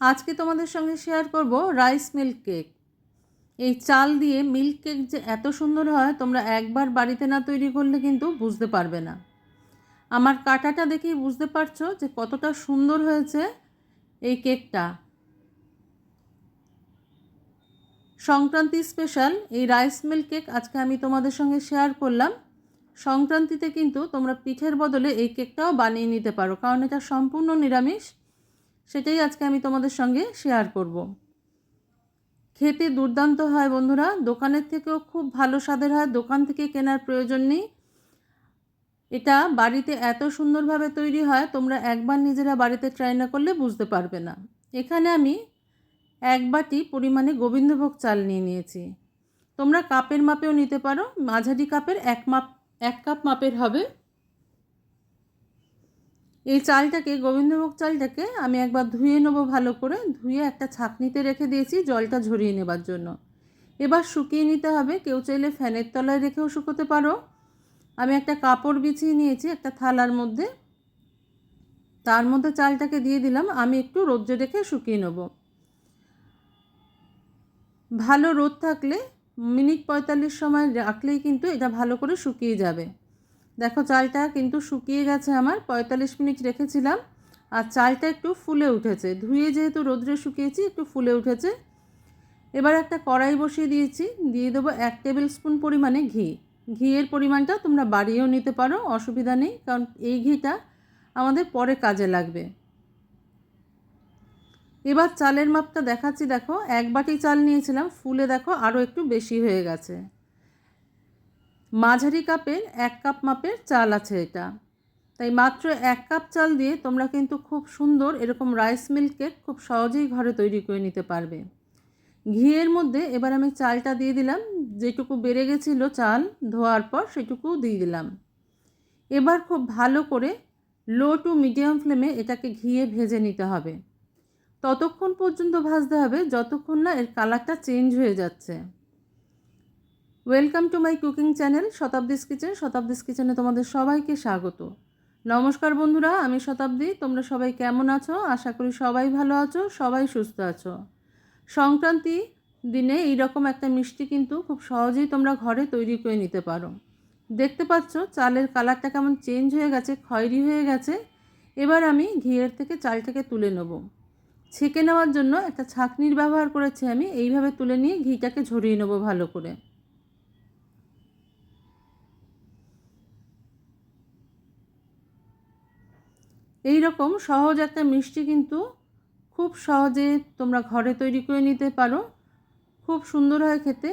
আজকে তোমাদের সঙ্গে শেয়ার করব রাইস মিল্ক কেক এই চাল দিয়ে মিল্ক কেক যে এত সুন্দর হয়, তোমরা একবার বাড়িতে না তৈরি করলে কিন্তু বুঝতে পারবে না। আমার কাটাটা দেখেই বুঝতে পারছ যে কতটা সুন্দর হয়েছে এই কেকটা সংক্রান্তি স্পেশাল এই রাইস মিল্ক কেক আজকে আমি তোমাদের সঙ্গে শেয়ার করলাম। সংক্রান্তিতে কিন্তু তোমরা পিঠের বদলে এই কেকটাও বানিয়ে নিতে পারো, কারণ এটা সম্পূর্ণ নিরামিষ। সেটাই আজকে আমি তোমাদের সঙ্গে শেয়ার করব। খেতে দুর্দান্ত হয় বন্ধুরা, দোকানের থেকেও খুব ভালো স্বাদের হয়, দোকান থেকে কেনার প্রয়োজন নেই। এটা বাড়িতে এত সুন্দরভাবে তৈরি হয়, তোমরা একবার নিজেরা বাড়িতে ট্রাই না করলে বুঝতে পারবে না। এখানে আমি এক বাটি পরিমাণে গোবিন্দভোগ চাল নিয়ে নিয়েছি। তোমরা কাপের মাপেও নিতে পারো, মাঝারি কাপের এক মাপ, এক কাপ মাপের হবে। এই চালটাকে, গোবিন্দভোগ চালটাকে আমি একবার ধুয়ে নেব ভালো করে। ধুয়ে একটা ছাঁকনিতে রেখে দিয়েছি জলটা ঝরিয়ে নেবার জন্য। এবার শুকিয়ে নিতে হবে। কেউ চাইলে ফ্যানের তলায় রেখেও শুকোতে পারো। আমি একটা কাপড় বিছিয়ে নিয়েছি একটা থালার মধ্যে। তার মধ্যে চালটাকে দিয়ে দিলাম। আমি একটু রোদ্রে রেখে শুকিয়ে নেব। ভালো রোদ থাকলে মিনিট পঁয়তাল্লিশ সময় রাখলেই কিন্তু এটা ভালো করে শুকিয়ে যাবে। দেখো চালটা কিন্তু শুকিয়ে গেছে আমার, পঁয়তাল্লিশ মিনিট রেখেছিলাম, আর চালটা একটু ফুলে উঠেছে। ধুয়ে যেহেতু রোদ্রে শুকিয়েছি, একটু ফুলে উঠেছে। এবার একটা কড়াই বসিয়ে দিয়েছি, দিয়ে দেবো এক টেবিল স্পুন পরিমাণে ঘি। ঘিয়ের পরিমাণটা তোমরা বাড়িয়েও নিতে পারো, অসুবিধা নেই, কারণ এই ঘিটা আমাদের পরে কাজে লাগবে। এবার চালের মাপটা দেখাচ্ছি, দেখো, এক বাটি চাল নিয়েছিলাম, ফুলে দেখো আরও একটু বেশি হয়ে গেছে। মাঝারি কাপের এক কাপ মাপের চাল আছে এটা। তাই মাত্র এক কাপ চাল দিয়ে তোমরা কিন্তু খুব সুন্দর এরকম রাইস মিল্ক কেক খুব সহজেই ঘরে তৈরি করে নিতে পারবে। ঘিয়ের মধ্যে এবার আমি চালটা দিয়ে দিলাম, যেটুকু বেড়ে গেছিল চাল ধোয়ার পর সেটুকু দিয়ে দিলাম। এবার খুব ভালো করে লো টু মিডিয়াম ফ্লেমে এটাকে ঘিয়ে ভেজে নিতে হবে। ততক্ষণ পর্যন্ত ভাজতে হবে, যতক্ষণ না এর কালারটা চেঞ্জ হয়ে যাচ্ছে। Welcome to my cooking channel Shatabdi's kitchen Shatabdi's কিচেনে তোমাদের সবাইকে স্বাগত। নমস্কার বন্ধুরা, আমি শতাব্দী। তোমরা সবাই কেমন আছো? আশা করি সবাই ভালো আছো, সবাই সুস্থ আছো। সংক্রান্তি দিনে এইরকম একটা মিষ্টি কিন্তু খুব সহজেই তোমরা ঘরে তৈরি করে নিতে পারো। দেখতে পাচ্ছ, চালের কালারটা কেমন চেঞ্জ হয়ে গেছে, খয়েরি হয়ে গেছে। এবার আমি ঘিয়ের থেকে চালটাকে তুলে নেব। ছেঁকে নেওয়ার জন্য একটা ছাঁকনির ব্যবহার করেছি আমি। এইভাবে তুলে নিয়ে ঘিটাকে ঝরিয়ে নেব ভালো করে। এই রকম সহজ একটা মিষ্টি কিন্তু খুব সহজে তোমরা ঘরে তৈরি করে নিতে পারো। খুব সুন্দর হয় খেতে।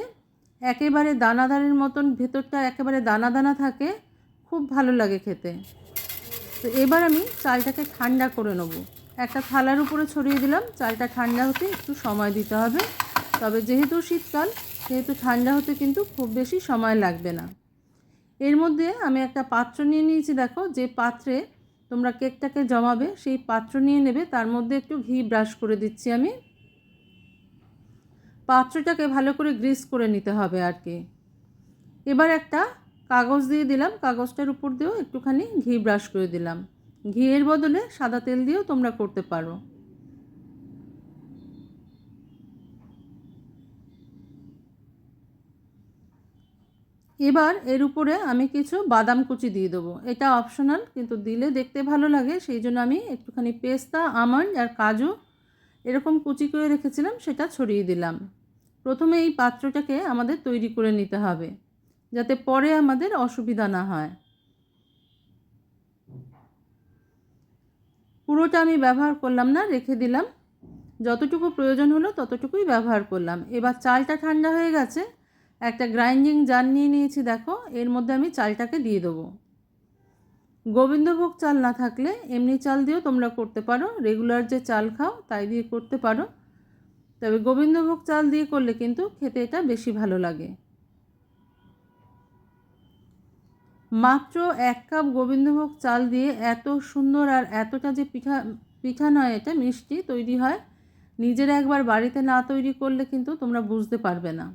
একেবারে দানাদারের মতন ভেতরটা একেবারে দানা দানা থাকে। খুব ভালো লাগে খেতে। তো এবার আমি চালটাকে ঠান্ডা করে নেব। একটা থালার উপরে ছড়িয়ে দিলাম। চালটা ঠান্ডা হতে একটু সময় দিতে হবে। তবে যেহেতু শীতকাল, সেহেতু ঠান্ডা হতে কিন্তু খুব বেশি সময় লাগবে না। এর মধ্যে আমি একটা পাত্র নিয়ে নিয়েছি, দেখো। যে পাত্রে তোমরা কেকটাকে জমাবে, সেই পাত্র নিয়ে নেবে, তার মধ্যে একটু ঘি ব্রাশ করে দিচ্ছি আমি। পাত্রটাকে ভালো করে গ্রিস করে নিতে হবে আর কি। এবার একটা কাগজ দিয়ে দিলাম, কাগজটার উপর দিয়েও একটুখানি ঘি ব্রাশ করে দিলাম। ঘিয়ের বদলে সাদা তেল দিয়েও তোমরা করতে পারো। এবার এর উপরে আমি কিছু বাদাম কুচি দিয়ে দেবো। এটা অপশনাল কিন্তু দিলে দেখতে ভালো লাগে। সেই জন্য আমি একটুখানি পেস্তা, আমন্ড আর কাজু এরকম কুচি করে রেখেছিলাম, সেটা ছড়িয়ে দিলাম। প্রথমে এই পাত্রটাকে আমাদের তৈরি করে নিতে হবে, যাতে পরে আমাদের অসুবিধা না হয়। পুরোটা আমি ব্যবহার করলাম না, রেখে দিলাম। যতটুকু প্রয়োজন হলো ততটুকুই ব্যবহার করলাম। এবার চালটা ঠান্ডা হয়ে গেছে একটা গ্রাইন্ডিং জার নিয়ে নিয়েছি, দেখো। এর মধ্যে আমি চালটাকে দিয়ে দেবো। গোবিন্দভোগ চাল না থাকলে এমনি চাল দিয়েও তোমরা করতে পারো। রেগুলার যে চাল খাও, তাই দিয়ে করতে পারো। তবে গোবিন্দভোগ চাল দিয়ে করলে কিন্তু খেতে এটা বেশি ভালো লাগে। মাত্র এক কাপ গোবিন্দভোগ চাল দিয়ে এত সুন্দর আর এতটা যে পিঠা পিঠা নয়, এটা মিষ্টি তৈরি হয়। নিজেরা একবার বাড়িতে না তৈরি করলে কিন্তু তোমরা বুঝতে পারবে না।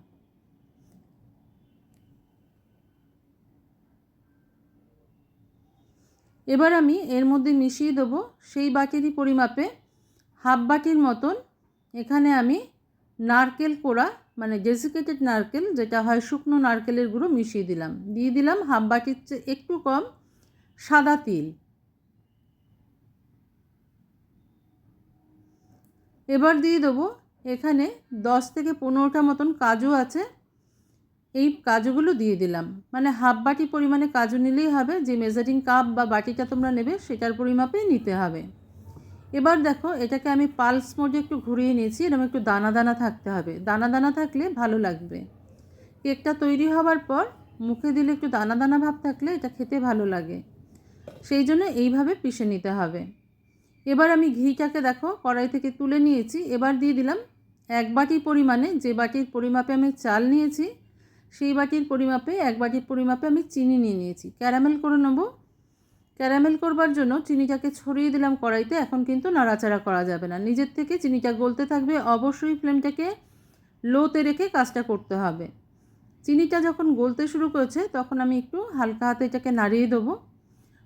এবার আমি এর মধ্যে মিশিয়ে দেবো সেই বাটিরই পরিমাপে হাফ বাটির মতন এখানে আমি নারকেল কোড়া মানে ডেসিকেটেড নারকেল, যেটা হয় শুকনো নারকেলের গুঁড়ো মিশিয়ে দিলাম। দিয়ে দিলাম হাফ বাটির চেয়ে একটু কম সাদা তিল। এবার দিয়ে দেবো এখানে দশ থেকে পনেরোটা মতন কাজু আছে। এই কাজুগুলো দিয়ে দিলাম। মানে হাফ বাটি পরিমাণে কাজু নিলেই হবে, যে মেজারিং কাপ বা বাটিটা তোমরা নেবে সেটার পরিমাপেই নিতে হবে। এবার দেখো, এটাকে আমি পালস মোডে একটু ঘুরিয়ে নিয়েছি এরকম একটু দানা দানা থাকতে হবে। দানা দানা থাকলে ভালো লাগবে। কেকটা তৈরি হওয়ার পর মুখে দিলে একটু দানা দানা ভাব থাকলে এটা খেতে ভালো লাগে। সেই জন্য এইভাবে পিষে নিতে হবে। এবার আমি ঘিটাকে দেখো, কড়াই থেকে তুলে নিয়েছি। এবার দিয়ে দিলাম এক বাটি পরিমাণে, যে বাটির পরিমাপে আমি চাল নিয়েছি সেই বাটির পরিমাপে, এক বাটির পরিমাপে আমি চিনি নিয়ে নিয়েছি। ক্যারামেল করে নেব। ক্যারামেল করবার জন্য চিনিটাকে ছড়িয়ে দিলাম কড়াইতে, এখন কিন্তু নাড়াচাড়া করা যাবে না। নিজের থেকে চিনিটা গলতে থাকবে, অবশ্যই ফ্লেমটাকে লোতে রেখে কাজটা করতে হবে। চিনিটা যখন গলতে শুরু করেছে, তখন আমি একটু হালকা হাতে এটাকে নাড়িয়ে দেবো।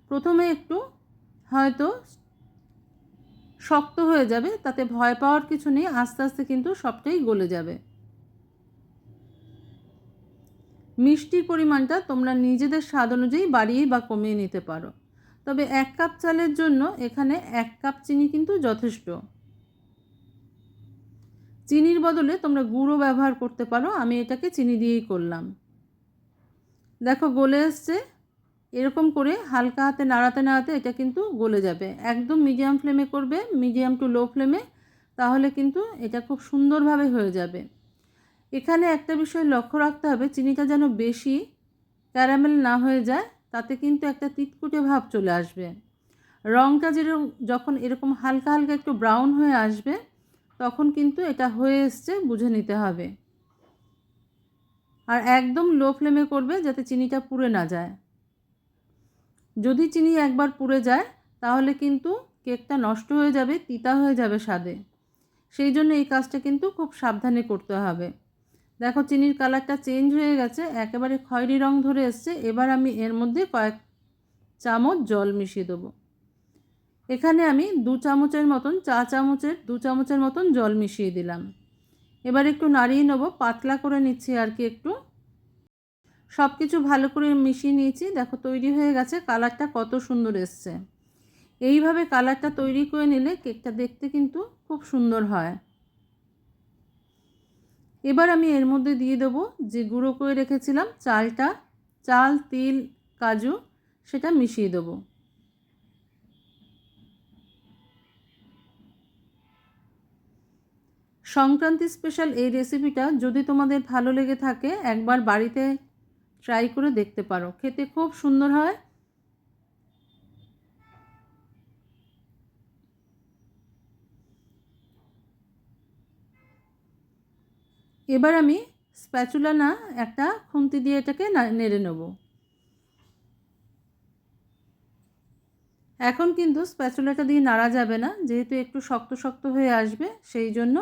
প্রথমে একটু হয়তো শক্ত হয়ে যাবে, তাতে ভয় পাওয়ার কিছু নেই, আস্তে আস্তে কিন্তু সবটাই গলে যাবে। মিষ্টির পরিমাণটা তোমরা নিজেদের স্বাদ অনুযায়ী বাড়িয়ে বা কমিয়ে নিতে পারো। তবে এক কাপ চালের জন্য এখানে এক কাপ চিনি কিন্তু যথেষ্ট। চিনির বদলে তোমরা গুঁড়ো ব্যবহার করতে পারো, আমি এটাকে চিনি দিয়েই করলাম। দেখো, গলে এসছে। এরকম করে হালকা হাতে নাড়াতে নাড়াতে এটা কিন্তু গলে যাবে। একদম মিডিয়াম ফ্লেমে করবে, মিডিয়াম টু লো ফ্লেমে, তাহলে কিন্তু এটা খুব সুন্দরভাবে হয়ে যাবে। এখানে একটা বিষয় লক্ষ্য রাখতে হবে, চিনিটা যেন বেশি ক্যারামেল না হয়ে যায়, তাতে কিন্তু একটা তিতকুটে ভাব চলে আসবে। রঙটা যেরকম, যখন এরকম হালকা হালকা একটু ব্রাউন হয়ে আসবে, তখন কিন্তু এটা হয়ে এসছে, বুঝে নিতে হবে। আর একদম লো ফ্লেমে করবে যাতে চিনিটা পুড়ে না যায়। যদি চিনি একবার পুড়ে যায়, তাহলে কিন্তু কেকটা নষ্ট হয়ে যাবে, তিতা হয়ে যাবে স্বাদে। সেই জন্য এই কাজটা কিন্তু খুব সাবধানে করতে হবে। দেখো চিনির কালারটা চেঞ্জ হয়ে গেছে, একেবারে খয়েরি রং ধরে এসছে। এবার আমি এর মধ্যে কয়েক চামচ জল মিশিয়ে দেবো। এখানে আমি দু চামচের মতন, চা চামচের, দু চামচের মতন জল মিশিয়ে দিলাম। এবার একটু নাড়িয়ে নেব, পাতলা করে নিচ্ছি আর কি একটু। সব কিছু ভালো করে মিশিয়ে নিয়েছি, দেখো তৈরি হয়ে গেছে, কালারটা কত সুন্দর এসছে। এইভাবে কালারটা তৈরি করে নিলে কেকটা দেখতে কিন্তু খুব সুন্দর হয়। এবার আমি এর মধ্যে দিয়ে দেবো যে গুঁড়ো করে রেখেছিলাম চালটা, চাল, তিল, কাজু, সেটা মিশিয়ে দেবো। সংক্রান্তি স্পেশাল এই রেসিপিটা যদি তোমাদের ভালো লেগে থাকে, একবার বাড়িতে ট্রাই করে দেখতে পারো। খেতে খুব সুন্দর হয়। এবার আমি স্প্যাচুলা না, একটা খুন্তি দিয়ে এটাকে নেড়ে নেব। এখন কিন্তু স্প্যাচুলাটা দিয়ে নাড়া যাবে না, যেহেতু একটু শক্ত শক্ত হয়ে আসবে, সেই জন্য।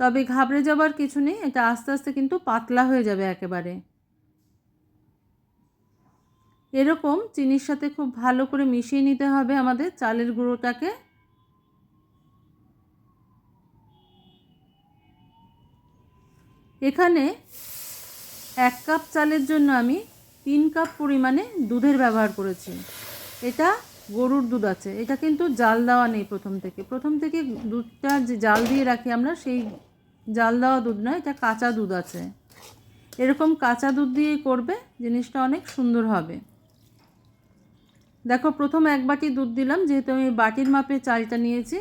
তবে ঘাবড়ে যাবার কিছু নেই, এটা আস্তে আস্তে কিন্তু পাতলা হয়ে যাবে একেবারে। এরকম চিনির সাথে খুব ভালো করে মিশিয়ে নিতে হবে আমাদের চালের গুঁড়োটাকে। এখানে এক কাপ চালের জন্য আমি তিন কাপ পরিমাণে দুধের ব্যবহার করেছি। এটা গরুর দুধ আছে। এটা কিন্তু জাল দেওয়া নেই প্রথম থেকে। প্রথম থেকে দুধটা যে জাল দিয়ে রাখি আমরা, সেই জাল দেওয়া দুধ নয়, এটা কাঁচা দুধ আছে। এরকম কাঁচা দুধ দিয়ে করবে, জিনিসটা অনেক সুন্দর হবে। দেখো, প্রথম এক বাটি দুধ দিলাম, যেহেতু আমি বাটির মাপে চালটা নিয়েছি,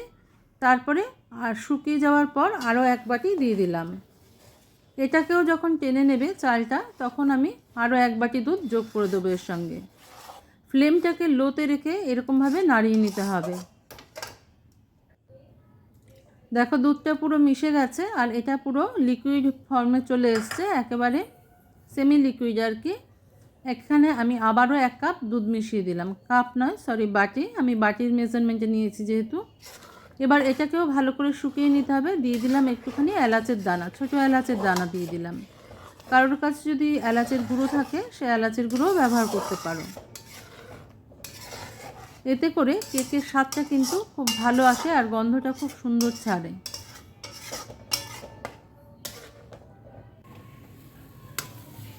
তারপরে আর শুকিয়ে যাওয়ার পর আরও এক বাটি দিয়ে দিলাম। এটাকেও যখন টেনে নেবে চালটা, তখন আমি আরও এক বাটি দুধ যোগ করে দেবো এর সঙ্গে। ফ্লেমটাকে লোতে রেখে এরকমভাবে নাড়িয়ে নিতে হবে। দেখো, দুধটা পুরো মিশে গেছে আর এটা পুরো লিকুইড ফর্মে চলে এসছে, একেবারে সেমি লিকুইড আর কি। এখানে আমি আবারও এক কাপ দুধ মিশিয়ে দিলাম। কাপ নয় সরি বাটি। আমি বাটির মেজারমেন্টে নিয়েছি যেহেতু। এবার এটাকেও ভালো করে শুকিয়ে নিতে হবে। দিয়ে দিলাম একটুখানি এলাচের দানা, ছোটো এলাচের দানা দিয়ে দিলাম। কারোর কাছে যদি এলাচের গুঁড়ো থাকে, সে এলাচের গুঁড়োও ব্যবহার করতে পারো। এতে করে কেকের স্বাদটা কিন্তু খুব ভালো আসে আর গন্ধটা খুব সুন্দর ছাড়ে।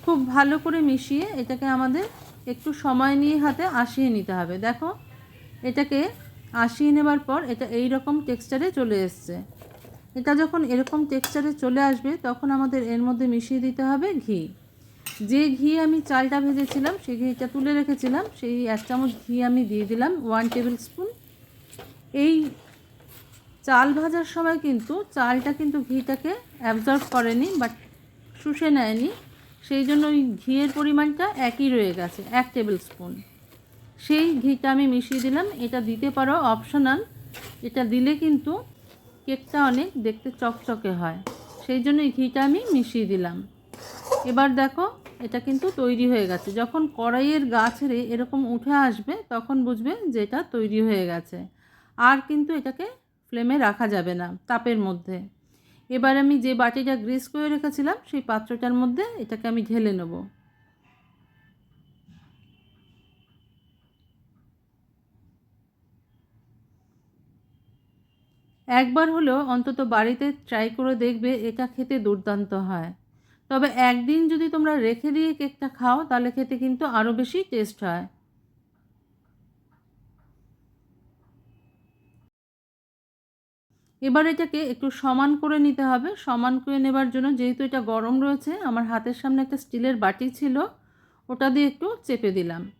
খুব ভালো করে মিশিয়ে এটাকে আমাদের একটু সময় নিয়ে হাতে আসিয়ে নিতে হবে। দেখো, এটাকে আশিয়ে নেবার পর এটা এই রকম টেক্সচারে চলে এসছে। এটা যখন এরকম টেক্সচারে চলে আসবে, তখন আমাদের এর মধ্যে মিশিয়ে দিতে হবে ঘি। যে ঘি আমি চালটা ভেজেছিলাম সেই ঘিটা তুলে রেখেছিলাম, সেই এক চামচ ঘি আমি দিয়ে দিলাম ওয়ান টেবিল স্পুন এই চাল ভাজার সময় কিন্তু চালটা কিন্তু ঘিটাকে অ্যাবজর্ব করেনি বাট শুষে নেয়নি। সেই জন্য ওই ঘিয়ের পরিমাণটা একই রয়ে গেছে, এক টেবিল স্পুন সেই ঘিটা আমি মিশিয়ে দিলাম। এটা দিতে পারো অপশনাল এটা দিলে কিন্তু কেকটা অনেক দেখতে চকচকে হয়। সেই জন্য এই ঘিটা আমি মিশিয়ে দিলাম। এবার দেখো, এটা কিন্তু তৈরি হয়ে গেছে। যখন কড়াইয়ের গা এরকম উঠে আসবে, তখন বুঝবে যে এটা তৈরি হয়ে গেছে। আর কিন্তু এটাকে ফ্লেমে রাখা যাবে না, তাপের মধ্যে। এবার আমি যে বাটিটা গ্রিস করে রেখেছিলাম, সেই পাত্রটার মধ্যে এটাকে আমি ঢেলে নেব। একবার হলেও অন্তত বাড়িতে ট্রাই করে দেখবে এটা খেতে দুর্দান্ত হয়। তবে একদিন যদি তোমরা রেখে দিয়ে কেকটা খাও, তাহলে খেতে কিন্তু আরও বেশি টেস্ট হয়। এবার এটাকে একটু সমান করে নিতে হবে। সমান করে নেবার জন্য যেহেতু এটা গরম রয়েছে, আমার হাতের সামনে একটা স্টিলের বাটি ছিল, ওটা দিয়ে একটু চেপে দিলাম।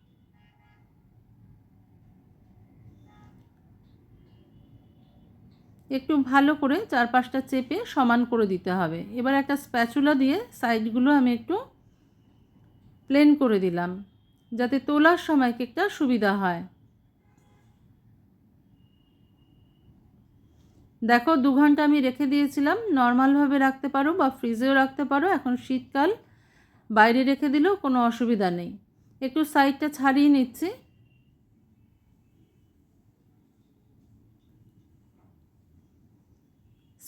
একটু ভালো করে চারপাশটা চেপে সমান করে দিতে হবে। এবার একটা স্প্যাচুলা দিয়ে সাইডগুলো আমি একটু প্লেন করে দিলাম, যাতে তোলার সময় কেকটা সুবিধা হয়। দেখো, দু ঘণ্টা আমি রেখে দিয়েছিলাম। নর্মালভাবে রাখতে পারো বা ফ্রিজেও রাখতে পারো। এখন শীতকাল, বাইরে রেখে দিলেও কোনো অসুবিধা নেই। একটু সাইডটা ছাড়িয়ে নিচ্ছি।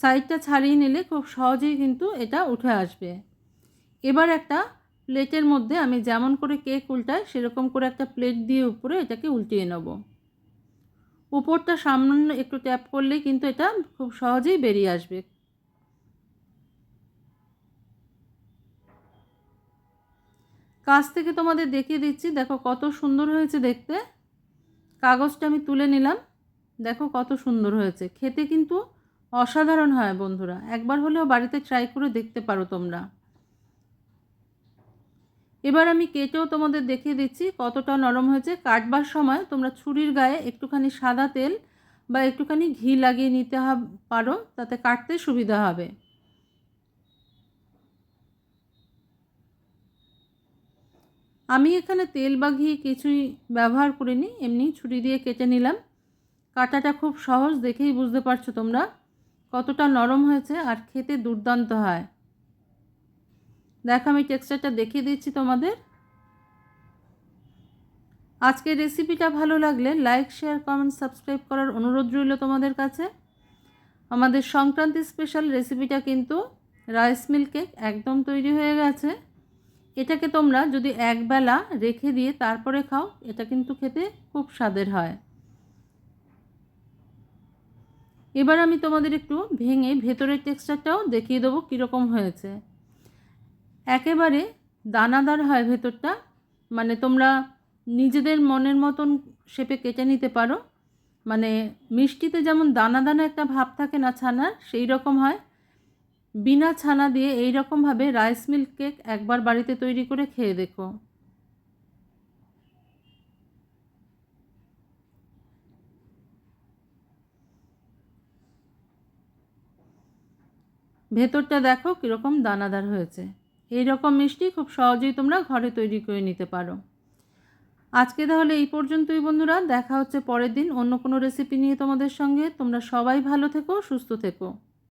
সাইডটা ছাড়িয়ে নিলে খুব সহজেই কিন্তু এটা উঠে আসবে। এবার একটা প্লেটের মধ্যে আমি যেমন করে কেক উল্টাই, সেরকম করে একটা প্লেট দিয়ে উপরে এটাকে উল্টিয়ে নেব। উপরটা সামান্য একটু ট্যাপ করলেই কিন্তু এটা খুব সহজেই বেরিয়ে আসবে। কাছ থেকে তোমাদের দেখিয়ে দিচ্ছি, দেখো কত সুন্দর হয়েছে দেখতে। কাগজটা আমি তুলে নিলাম, দেখো কত সুন্দর হয়েছে। খেতে কিন্তু অসাধারণ হয় বন্ধুরা। একবার হলেও বাড়িতে ট্রাই করে দেখতে পারো তোমরা। এবার আমি কেটেও তোমাদের দেখিয়ে দিচ্ছি কতটা নরম হয়েছে। কাটবার সময় তোমরা ছুরির গায়ে একটুখানি সাদা তেল বা একটুখানি ঘি লাগিয়ে নিতে পারো, তাতে কাটতে সুবিধা হবে। আমি এখানে তেল বা ঘি কিছুই ব্যবহার করিনি, এমনি ছুরি দিয়ে কেটে নিলাম। কাটাটা খুব সহজ, দেখেই বুঝতে পারছ তোমরা। কতটা নরম হয়েছে আর খেতে দুর্দান্ত হয়। দেখো, আমি টেক্সচারটা দেখিয়ে দিচ্ছি তোমাদের। আজকের রেসিপিটা ভালো লাগলে লাইক, শেয়ার, কমেন্ট, সাবস্ক্রাইব করার অনুরোধ রইল তোমাদের কাছে। আমাদের সংক্রান্তি স্পেশাল রেসিপিটা কিন্তু রাইস মিল কেক একদম তৈরি হয়ে গেছে। এটাকে তোমরা যদি একবেলা রেখে দিয়ে তারপরে খাও, এটা কিন্তু খেতে খুব স্বাদের হয়। এবার আমি তোমাদের একটু ভেঙে ভেতরের টেক্সচারটাও দেখিয়ে দেবো কীরকম হয়েছে। একেবারে দানাদার হয় ভেতরটা মানে তোমরা নিজেদের মনের মতন শেপে কেটে নিতে পারো। মানে মিষ্টিতে যেমন দানা দানা একটা ভাব থাকে না ছানার, সেই রকম হয়। বিনা ছানা দিয়ে এই রকমভাবে রাইস মিল্ক কেক একবার বাড়িতে তৈরি করে খেয়ে দেখো। ভেতরটা দেখো কীরকম দানাদার হয়েছে। এই রকম মিষ্টি খুব সহজেই তোমরা ঘরে তৈরি করে নিতে পারো। আজকে তাহলে এই পর্যন্তই বন্ধুরা, দেখা হচ্ছে পরের দিন অন্য কোনো রেসিপি নিয়ে তোমাদের সঙ্গে। তোমরা সবাই ভালো থেকো, সুস্থ থেকো।